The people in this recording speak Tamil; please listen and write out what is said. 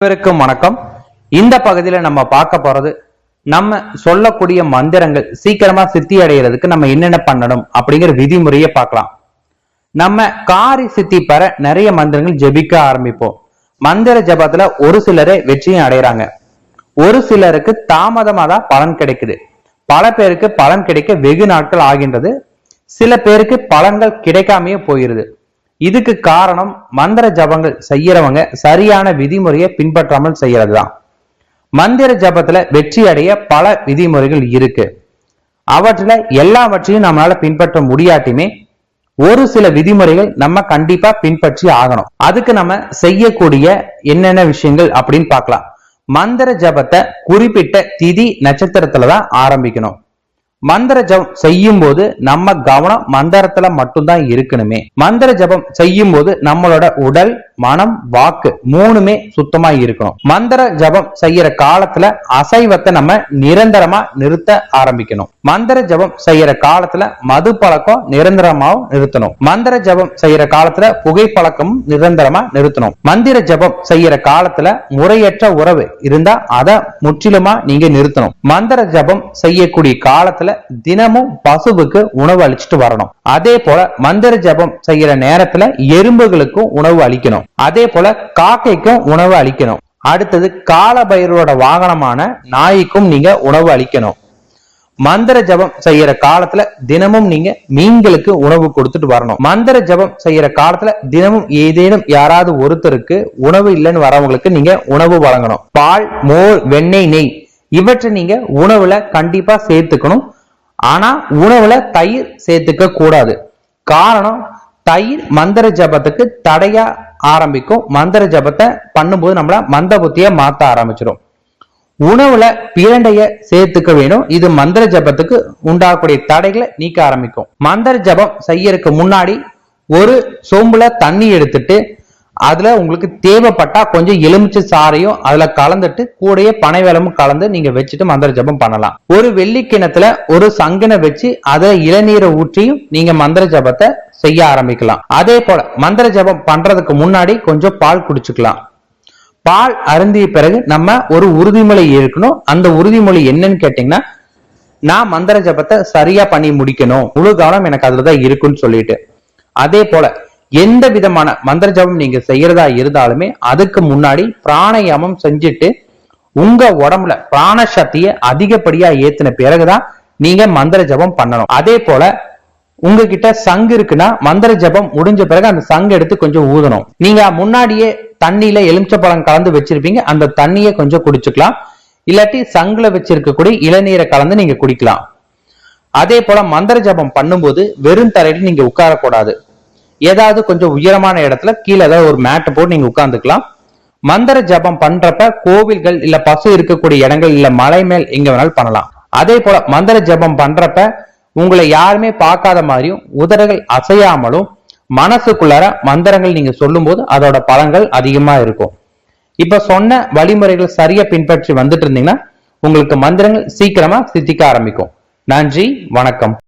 அனைவருக்கும் வணக்கம். இந்த பகுதியில நம்ம பார்க்க போறது நம்ம சொல்லக்கூடிய மந்திரங்கள் சீக்கிரமா சித்தி அடைகிறதுக்கு நம்ம என்னென்ன பண்ணணும் அப்படிங்கிற விதிமுறையை பார்க்கலாம். நம்ம காரி சித்தி பெற நிறைய மந்திரங்கள் ஜெபிக்க ஆரம்பிப்போம். மந்திர ஜபத்துல ஒரு சிலரே வெற்றியும் அடைகிறாங்க ஒரு சிலருக்கு தாமதமா தான் பலன் கிடைக்குது. பல பேருக்கு பலன் கிடைக்க வெகு நாட்கள் ஆகின்றது. சில பேருக்கு பலன்கள் கிடைக்காமையே போயிருது. இதுக்கு காரணம் மந்திர ஜபங்கள் செய்யறவங்க சரியான விதிமுறையை பின்பற்றாமல் செய்யறதுதான். மந்திர ஜபத்துல வெற்றி அடைய பல விதிமுறைகள் இருக்கு. அவற்றுல எல்லாவற்றையும் நம்மளால பின்பற்ற முடியாட்டியுமே ஒரு சில விதிமுறைகள் நம்ம கண்டிப்பா பின்பற்றி ஆகணும். அதுக்கு நம்ம செய்யக்கூடிய என்னென்ன விஷயங்கள் அப்படின்னு பார்க்கலாம். மந்திர ஜபத்தை குறிப்பிட்ட திதி நட்சத்திரத்துல தான் ஆரம்பிக்கணும். மந்திர ஜபம் செய்யும் போது நம்ம கவனம் மந்திரத்துல மட்டும்தான் இருக்கணுமே. மந்திர ஜபம் செய்யும் போது நம்மளோட உடல் மனம் வாக்கு மூணுமே சுத்தமா இருக்கணும். மந்திர ஜபம் செய்யற காலத்துல அசைவத்தை நம்ம நிரந்தரமா நிறுத்த ஆரம்பிக்கணும். மந்திர ஜபம் செய்யற காலத்துல மது பழக்கம் நிரந்தரமாவும் நிறுத்தணும். மந்திர ஜபம் செய்யற காலத்துல புகை பழக்கமும் நிரந்தரமா நிறுத்தணும். மந்திர ஜபம் செய்யற காலத்துல முறையற்ற உறவு இருந்தா அதை முற்றிலுமா நீங்க நிறுத்தணும். மந்திர ஜபம் செய்யக்கூடிய காலத்துல தினமும் பசுவுக்கு உணவு அளிச்சுட்டு வரணும். அதே போல மந்திர ஜபம் செய்யற நேரத்துல எறும்புகளுக்கும் உணவு அளிக்கணும். அதே போல காக்கைக்கும் உணவு அளிக்கணும். அடுத்தது காலபைரவரோட வாகனமான நாய்க்கும் நீங்க உணவு அளிக்கணும். மந்திர ஜபம் செய்யற காலத்துல தினமும் நீங்க மீன்களுக்கு உணவு கொடுத்துட்டு வரணும். மந்திர ஜபம் செய்யற காலத்துல தினமும் ஏதேனும் யாராவது ஒருத்தருக்கு உணவு இல்லைன்னு வரவங்களுக்கு நீங்க உணவு வழங்கணும். பால் மோர் வெண்ணெய் நெய் இவற்றை நீங்க உணவுல கண்டிப்பா சேர்த்துக்கணும். ஆனா உணவுல தயிர் சேர்த்துக்க கூடாது. காரணம் தயிர் மந்திர ஜபத்துக்கு தடையா ஆரம்பிக்கும். மந்திர ஜபத்தை பண்ணும்போது நம்மள மந்த புத்திய மாத்த ஆரம்பிச்சிடும் உணவுல பிரண்டைய சேர்த்துக்க வேணும். இது மந்திர ஜபத்துக்கு உண்டாகக்கூடிய தடைகளை நீக்க ஆரம்பிக்கும். மந்திர ஜபம் செய்யறதுக்கு முன்னாடி ஒரு சோம்புல தண்ணி எடுத்துட்டு அதுல உங்களுக்கு தேவைப்பட்டா கொஞ்சம் எலுமிச்சை சாறையும் அதுல கலந்துட்டு கூடயே பனை வேலமும் கலந்து நீங்க வச்சுட்டு மந்திர ஜபம் பண்ணலாம். ஒரு வெள்ளி கிணத்துல ஒரு சங்கனை வச்சு அதுல இளநீரை ஊற்றியும் நீங்க மந்திர ஜபத்தை செய்ய ஆரம்பிக்கலாம். அதே போல மந்திர ஜபம் பண்றதுக்கு முன்னாடி கொஞ்சம் பால் குடிச்சுக்கலாம். பால் அருந்திய பிறகு நம்ம ஒரு உறுதிமொழி இருக்கணும். அந்த உறுதிமொழி என்னன்னு கேட்டீங்கன்னா நான் மந்திர ஜபத்தை சரியா பண்ணி முடிக்கணும். முழு கவனம் எனக்கு அதுலதான் இருக்குன்னு சொல்லிட்டு. அதே போல எந்த விதமான மந்திர ஜபம் நீங்க செய்யறதா இருந்தாலுமே அதுக்கு முன்னாடி பிராணாயாமம் செஞ்சுட்டு உங்க உடம்புல பிராண சக்தியை அதிகப்படியா ஏத்தின பிறகுதான் நீங்க மந்திர ஜபம் பண்ணணும். அதே போல உங்ககிட்ட சங்கு இருக்குன்னா மந்திர ஜபம் முடிஞ்ச பிறகு அந்த சங்கு எடுத்து கொஞ்சம் ஊதணும். நீங்க முன்னாடியே தண்ணியில எலுமிச்சப்பழம் கலந்து வச்சிருப்பீங்க. அந்த தண்ணியை கொஞ்சம் குடிச்சுக்கலாம். இல்லாட்டி சங்குல வச்சிருக்கக்கூடிய இளநீரை கலந்து நீங்க குடிக்கலாம். அதே போல மந்திர ஜபம் பண்ணும்போது வெறும் தரையில நீங்க உட்காரக்கூடாது. ஏதாவது கொஞ்சம் உயரமான இடத்துல கீழே ஏதாவது ஒரு மேட்டை போட்டு நீங்க உட்காந்துக்கலாம் மந்திர ஜபம் பண்றப்ப கோவில்கள் இல்ல பசு இருக்கக்கூடிய இடங்கள் இல்ல மலை மேல் எங்க வேணாலும் பண்ணலாம். அதே போல மந்திர ஜபம் பண்றப்ப உங்களை யாருமே பார்க்காத மாதிரியும் உதடுகள் அசையாமலும் மனசுக்குள்ளார மந்திரங்கள் நீங்க சொல்லும்போது அதோட பலன்கள் அதிகமா இருக்கும். இப்ப சொன்ன வழிமுறைகள் சரியா பின்பற்றி வந்துட்டு இருந்தீங்கன்னா உங்களுக்கு மந்திரங்கள் சீக்கிரமா சித்திக்க ஆரம்பிக்கும். நன்றி வணக்கம்.